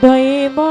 โดยบ่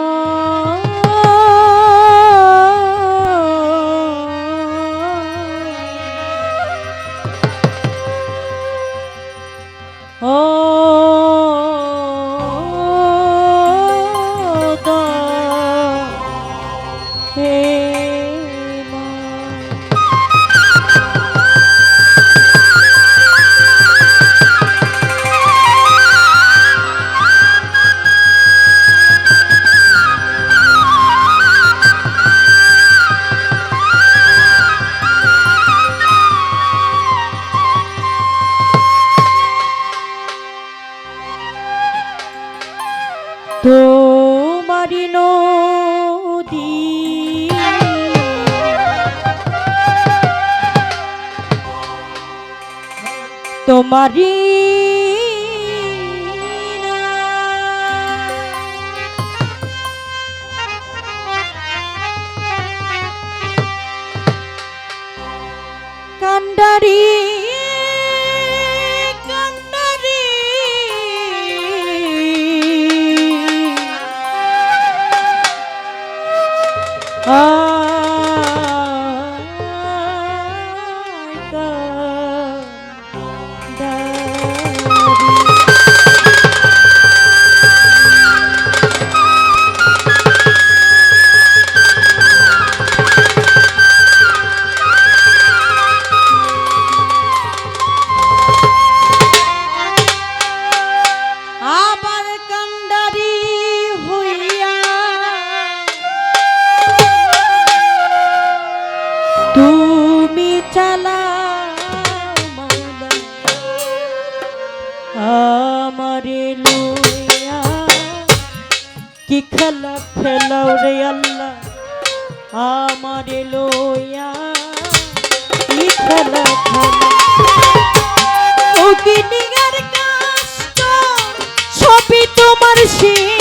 তোমারি কান্ডারি আবার কি খেলা খেলাও রে আল্লাহ? আমার লোয়া কি খেলা খেলা? সবই তোমার শিষ্ট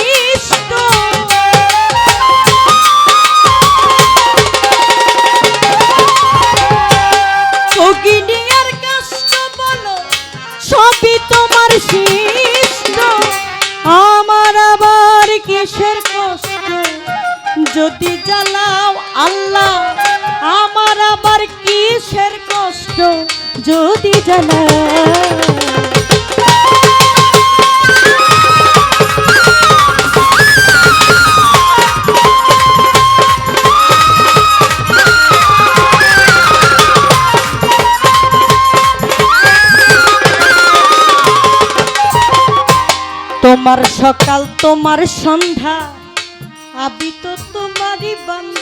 তোমার সকাল তোমার সন্ধ্যা আবি তো তোমারই বান্দা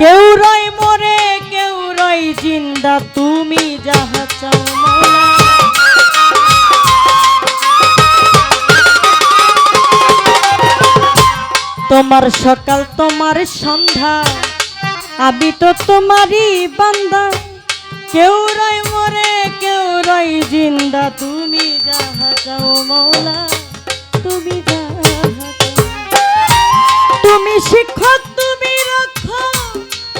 কেউ রয় মরে, কেউ রয় জিন্দা, তুমি যাহা চাও। তোমার সকাল, তোমার সন্ধ্যা আবি তো তোমারই বান্দা কেউ রয় মরে, কেউ রয় জিন্দা, তুমি যাহা চাও মৌলা তুমি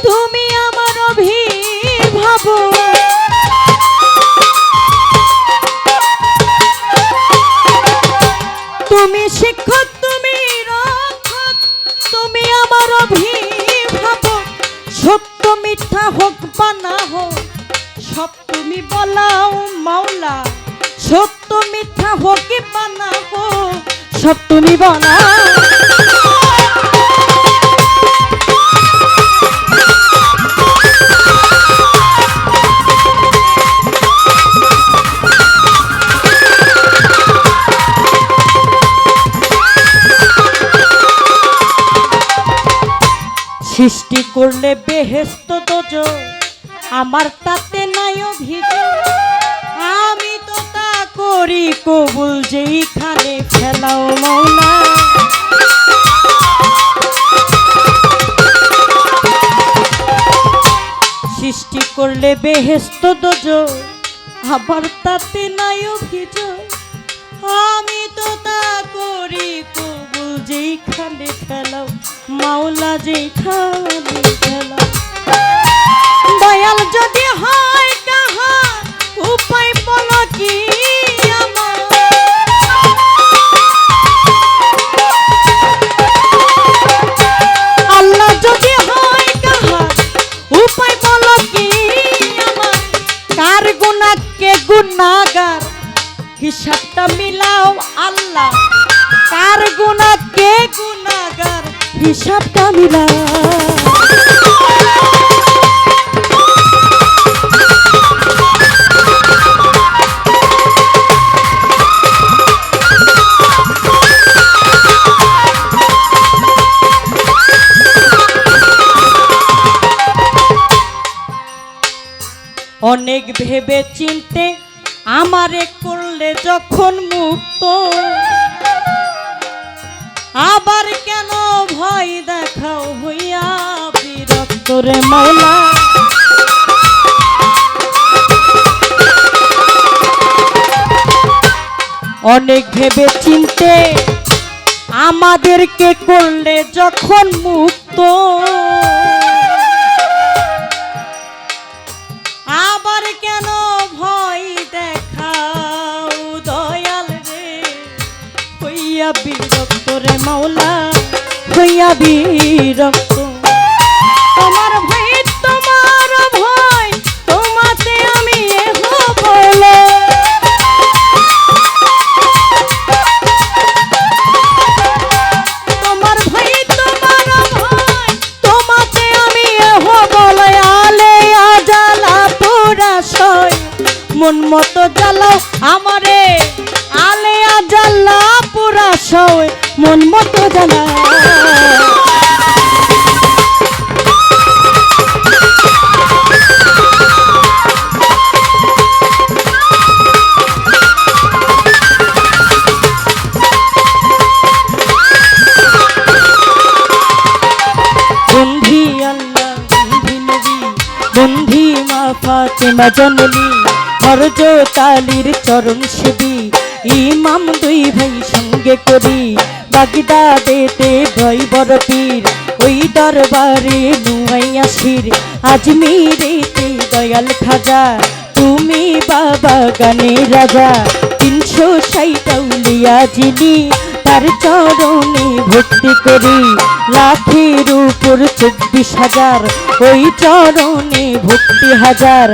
তুমি আমার অভিভাবক। তুমি শিক্ষক, তুমি তুমি আমার অভিভাবক। সত্য, মিথ্যা হোক বা না হোক, সব তুমি বলাও মাওলা। সত্য, মিথ্যা হোক বা না হোক, সব তুমি বলাও করলে বেহেস্ত দোজ আমার তাতে নাই অভিযোগ। আমি তো তা করি কবুল যেইখানে ফেলাও মৌলা। সৃষ্টি করলে বেহেস্ত দোজ আবার তাতে নাই অভিযোগ। আমি তো তা করি কবুল যেইখানে ফেলাও মাওলা যেখানে গেলা দয়াল যদি হয় তাহার উপায় বলো কি আল্লাহ যদি হয় তাহার উপায় কি আমার? কার গুণা কে হিসাবটা মিলাও আল্লাহ। কার গুণা কে গুণ মিলা অনেক ভেবে চিনতে আমারে করলে যখন মুক্ত। আবার কেন ভয় দেখাও হইয়া বিরক্ত রে অনেক ভেবে চিনতে আমাদেরকে করলে যখন মুক্ত মাওলা হইয়া বিরক্ত মন মতো জ্বালা ফাতেমা জননী হরজ তালির চরণ সেবী ইমাম দুই ভাই সঙ্গে করি। বাগদা দেতে ভয় বড় পীর। ওই দরবারে নুয়াই আসির আজমিরেতে দয়াল খাজা, তুমি বাবা গানে রাজা। তিনশো ষাটাউলিয়া যিনি তার চরণে ভক্তি করি। লাখের উপর চব্বিশ হাজার, ওই চরণে ভক্তি হাজার।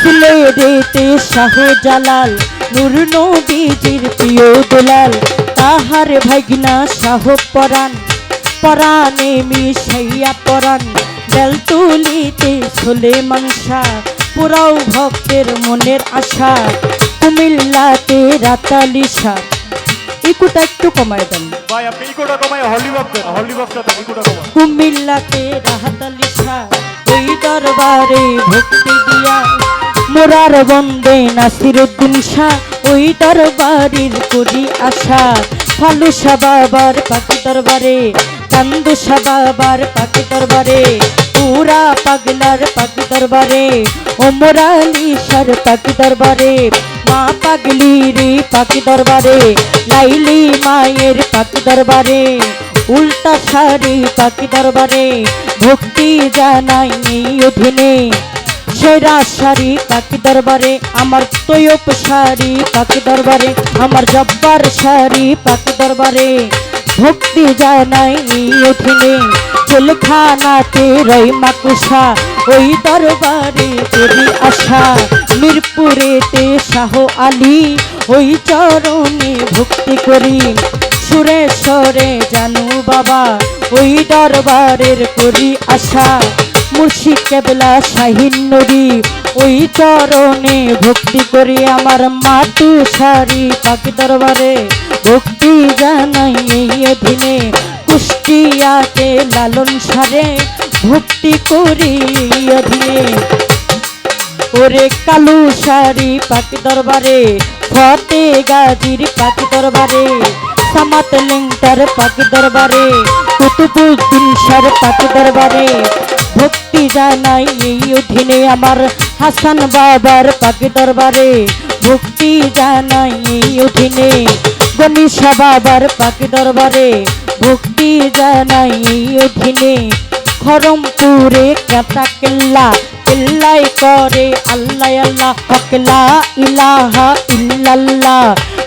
ফুলে রেতে শাহ জালাল নূর নবীজির প্রিয় দুলাল। তাহার ভাগনা শাহ পরাণ পরাণে মিশাইয়া পরাণ। বেল তুলিতে ছোলে মাংসা পুরাও ভক্তের মনের আশা। কুমিল্লাতে রাতালিশা ইকুটা একটু কমায় দেন। ভাই আপনি ইকোটা হলি হলি ইকোটা কুমিল্লাতে রাহাতালিশা ওই দরবারে ভক্তি দিয়া মোরার বন্দে নাসির উদ্দিন শাহ। ওই দরবারের করি আশা। ফালুসা বাবার পাখি দরবারে কান্দুসা বাবার পাখি দরবারে, পুরা পাগলার পাখি দরবারে ওমরালি সার পাখি দরবারে, মা পাগলি রে পাখি দরবারে, লাইলি মায়ের পাখি দরবারে, উল্টা শাড়ি পাখি দরবারে, ভক্তি জানাই অধীনে। সেরা শাড়ি পাখি দরবারে, আমার তৈয়ব শাড়ি পাখি দরবারে, আমার জব্বার শাড়ি পাখি দরবারে। ভক্তি জানাই এই অধীনে জেলখানাতে রই মাকুসা ওই দরবারে করি আশা, মিরপুরেতে শাহ আলী, ওই চরণে ভক্তি করি। সুরেশ্বরে জানু বাবা, ওই দরবারের করি আশা। মুর্শিদ কেবলা শাহিন নদী ওই চরণে ভক্তি করি আমার মাতু সারি পাখি দরবারে ভক্তি জানাই এই অধীনে কুষ্টিয়াতে লালন সারে, ভক্তি করি অধীনে। ওরে কালু শাড়ি পাখি দরবারে ফতে গাজির পাখি দরবারে সামাত লিঙ্কার পাখি দরবারে কুতুবুদ্দিন সার পাখি দরবারে ভক্তি জানাই এই অধীনে আমার হাসান বাবার পাখি দরবারে। ভক্তি জানাই এই অধীনে গণেশা বাবার পাখি দরবারে। ভক্তি জানাই এই অধীনে খরমপুরে কাটা কেল্লা, কেল্লাই করে আল্লাহ আল্লাহ হকলা ইলাহা ইল্লাল্লাহ।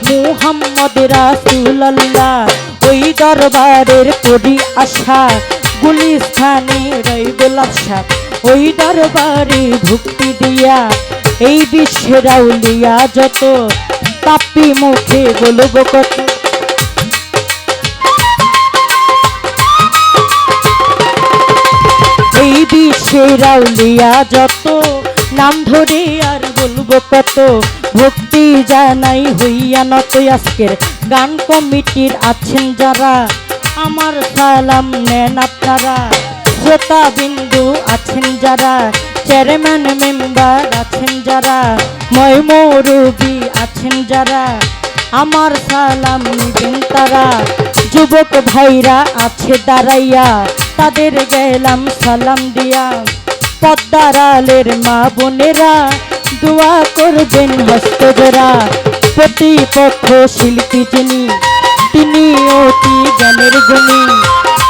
মুহাম্মদ রাসূলুল্লাহ, ওই দরবারের করি আশা। গুলিস্থানে রই গোলাপ সাপ ওই দরবারে ভুক্তি দিয়া, এই বিশ্বে রাউলিয়া যত, পাপি মুখে বলব কত। এই বিশ্বে রাউলিয়া যত, নাম ধরে আর বলব কত। ভক্তি জানাই হইয়া নত আজকের গান কমিটির আছেন যারা আমার সালাম নেন আপনারা। শ্রোতা বিন্দু আছেন যারা, চেয়ারম্যান মেম্বার আছেন যারা, ময়মরবি আছেন যারা, আমার সালাম নিবেন তারা। যুবক ভাইরা আছে দাঁড়াইয়া, তাদের গেলাম সালাম দিয়া। পদ্মারালের মা বোনেরা, দোয়া করবেন হস্তজোড়া প্রতিপক্ষ শিল্পী যিনি তিনি অতি জ্ঞানের গুণী।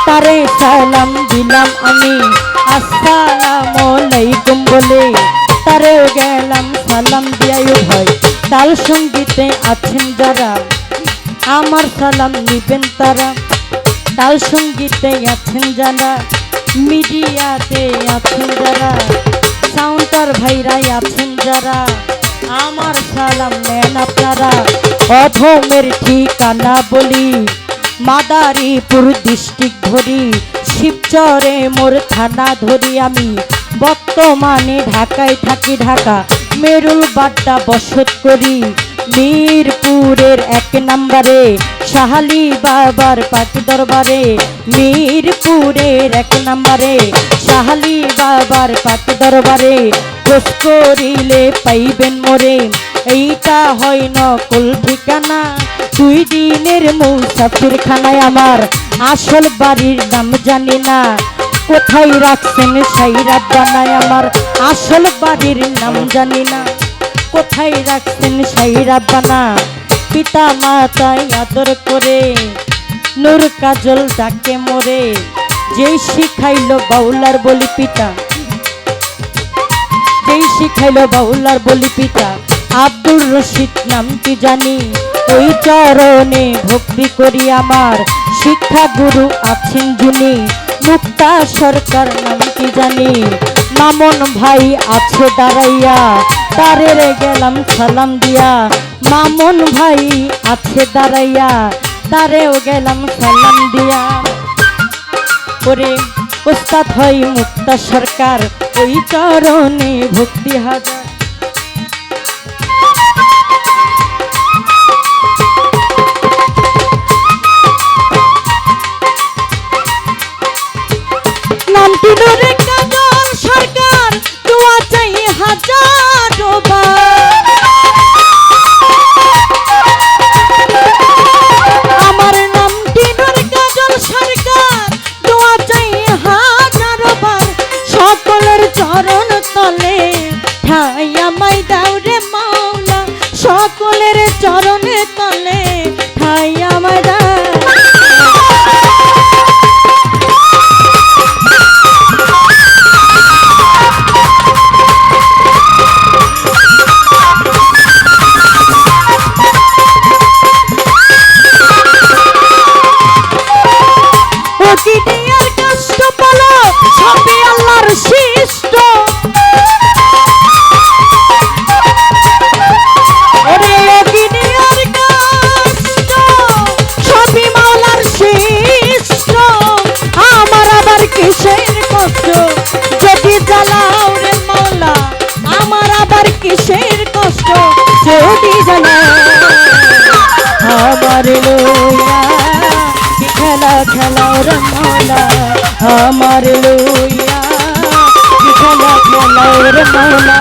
তারে সালাম দিলাম আমি। আসসালাম আলাইকুম বলে তারেও গেলাম সালাম দিয়াই ভাই। তাল সঙ্গীতে আছেন যারা, আমার সালাম নিবেন তারা। তাল সঙ্গীতে আছেন যারা, মিডিয়াতে আছেন যারা সাউন্টার ভাইরাই আছেন যারা। আমার সালাম নেন আপনারা। অধমের ঠিকানা বলি, মাদারীপুর ডিস্ট্রিক্ট ধরি, শিবচরে মোর থানা ধরি আমি। বর্তমানে ঢাকায় থাকি ঢাকা, মেরুল বাড্ডা বসত করি। মিরপুরের এক নম্বরে, শাহালি বাবার পাকি দরবারে। মিরপুরের এক নম্বরে, শাহালি বাবার পাকি দরবারে। খোঁজ করিলে পাইবেন মোরে এইটা হয় নকল ঠিকানা। দুই দিনের মুসাফির খানায় আমার আসল বাড়ির নাম জানি না। কোথায় রাখছেন সাইরা বানায় আমার আসল বাড়ির নাম জানি না। কোথায় রাখছেন সাইরা বানা পিতা মাতায় আদর করে নূর কাজল ডাকে মোরে। যেই শিখাইলো বাউলার বলি পিতা। যেই শিখাইলো বাউলার বলি পিতা আব্দুর রশিদ নামটি জানি? ওই চরণে ভক্তি করি আমার শিক্ষা গুরু আছেন যিনি। মুক্তা সরকার নামটি জানি? মামন ভাই আছে দাঁড়াইয়া, তারে গেলাম সালাম দিয়া। মামন ভাই আছে দাঁড়াইয়া, তারেও গেলাম সালাম দিয়া। করে ওস্তাদ হয় মুক্তা সরকার ওই চরণে ভক্তি হাজার সকলের আমার লইয়া খেলা খেলাও রে মাওলা